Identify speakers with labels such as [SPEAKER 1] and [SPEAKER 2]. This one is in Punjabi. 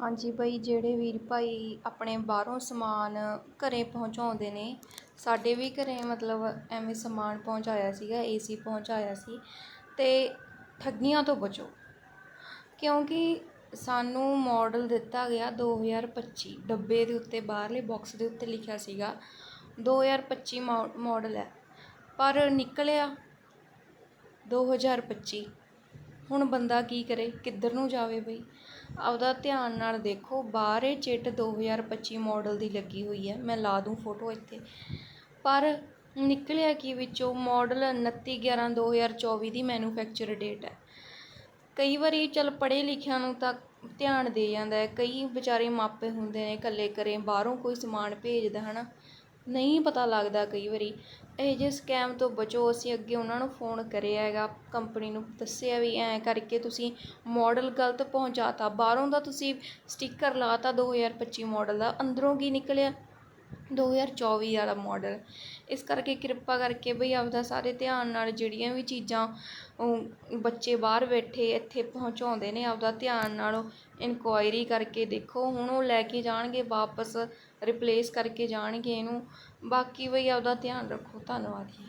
[SPEAKER 1] ਹਾਂਜੀ ਬਈ, ਜਿਹੜੇ ਵੀਰ ਭਾਈ ਆਪਣੇ ਬਾਹਰੋਂ ਸਮਾਨ ਘਰੇ ਪਹੁੰਚਾਉਂਦੇ ਨੇ, ਸਾਡੇ ਵੀ ਘਰੇ ਮਤਲਬ ਐਵੇਂ ਸਮਾਨ ਪਹੁੰਚਾਇਆ ਸੀਗਾ ਏਸੀ ਪਹੁੰਚਾਇਆ ਸੀ, ਤੇ ਠੱਗੀਆਂ ਤੋਂ ਬਚੋ। ਕਿਉਂਕਿ ਸਾਨੂੰ ਮਾਡਲ ਦਿੱਤਾ ਗਿਆ 2025 ਡੱਬੇ ਦੇ ਉੱਤੇ, ਬਾਹਰਲੇ ਬਾਕਸ ਦੇ ਉੱਤੇ ਲਿਖਿਆ ਸੀਗਾ 2025 ਮਾਡਲ ਹੈ। ਪਰ ਨਿਕਲਿਆ 2025 ਹੁਣ ਬੰਦਾ ਕੀ ਕਰੇ? ਕਿੱਧਰ ਨੂੰ ਜਾਵੇ ਬਈ? ਆਪਦਾ ਧਿਆਨ ਨਾਲ ਦੇਖੋ, ਬਾਹਰ ਇਹ ਚਿੱਟ 2025 ਮਾਡਲ ਦੀ ਲੱਗੀ ਹੋਈ ਹੈ। ਮੈਂ ਲਾ ਦੂੰ ਫੋਟੋ ਇੱਥੇ। ਪਰ ਨਿਕਲਿਆ ਕੀ ਵਿੱਚੋਂ? ਮਾਡਲ 29 11 2024 ਦੀ ਮੈਨੂਫੈਕਚਰ ਡੇਟ ਹੈ। ਕਈ ਵਾਰੀ ਚਲ ਪੜ੍ਹੇ ਲਿਖਿਆਂ ਨੂੰ ਤਾਂ ਧਿਆਨ ਦੇ ਜਾਂਦਾ ਹੈ। ਕਈ ਵਿਚਾਰੇ ਮਾਪੇ ਹੁੰਦੇ ਨੇ, ਇਕੱਲੇ ਕਰੇ ਬਾਹਰੋਂ ਕੋਈ ਸਮਾਨ ਭੇਜਦਾ, ਹਨਾ? ਨਹੀਂ ਪਤਾ ਲੱਗਦਾ ਕਈ ਵਾਰੀ। ਇਹੋ ਜਿਹੇ ਸਕੈਮ ਤੋਂ ਬਚੋ, ਅਸੀਂ ਅੱਗੇ ਉਹਨਾਂ ਨੂੰ ਫੋਨ ਕਰਿਆ ਹੈਗਾ ਕੰਪਨੀ ਨੂੰ ਦੱਸਿਆ ਵੀ ਐਂ ਕਰਕੇ ਤੁਸੀਂ ਮੋਡਲ ਗਲਤ ਪਹੁੰਚਾ ਤਾ ਬਾਹਰੋਂ ਦਾ ਤੁਸੀਂ ਸਟੀਕਰ ਲਾ ਤਾ ਦੋ ਹਜ਼ਾਰ ਪੱਚੀ ਮੋਡਲ ਦਾ, ਅੰਦਰੋਂ ਕੀ ਨਿਕਲਿਆ? 2024 ਵਾਲਾ ਮਾਡਲ ਇਸ ਕਰਕੇ ਕਿਰਪਾ ਕਰਕੇ ਬਈ ਆਪਦਾ ਸਾਰੇ ਧਿਆਨ ਨਾਲ ਜਿਹੜੀਆਂ ਵੀ ਚੀਜ਼ਾਂ ਬੱਚੇ ਬਾਹਰ ਬੈਠੇ ਇੱਥੇ ਪਹੁੰਚਾਉਂਦੇ ਨੇ, ਆਪਦਾ ਧਿਆਨ ਨਾਲ ਇਨਕੁਆਇਰੀ ਕਰਕੇ ਦੇਖੋ। ਹੁਣ ਉਹ ਲੈ ਕੇ ਜਾਣਗੇ, ਵਾਪਸ ਰਿਪਲੇਸ ਕਰਕੇ ਜਾਣਗੇ ਇਹਨੂੰ। ਬਾਕੀ ਬਈ ਆਪਦਾ ਧਿਆਨ ਰੱਖੋ। ਧੰਨਵਾਦ ਜੀ।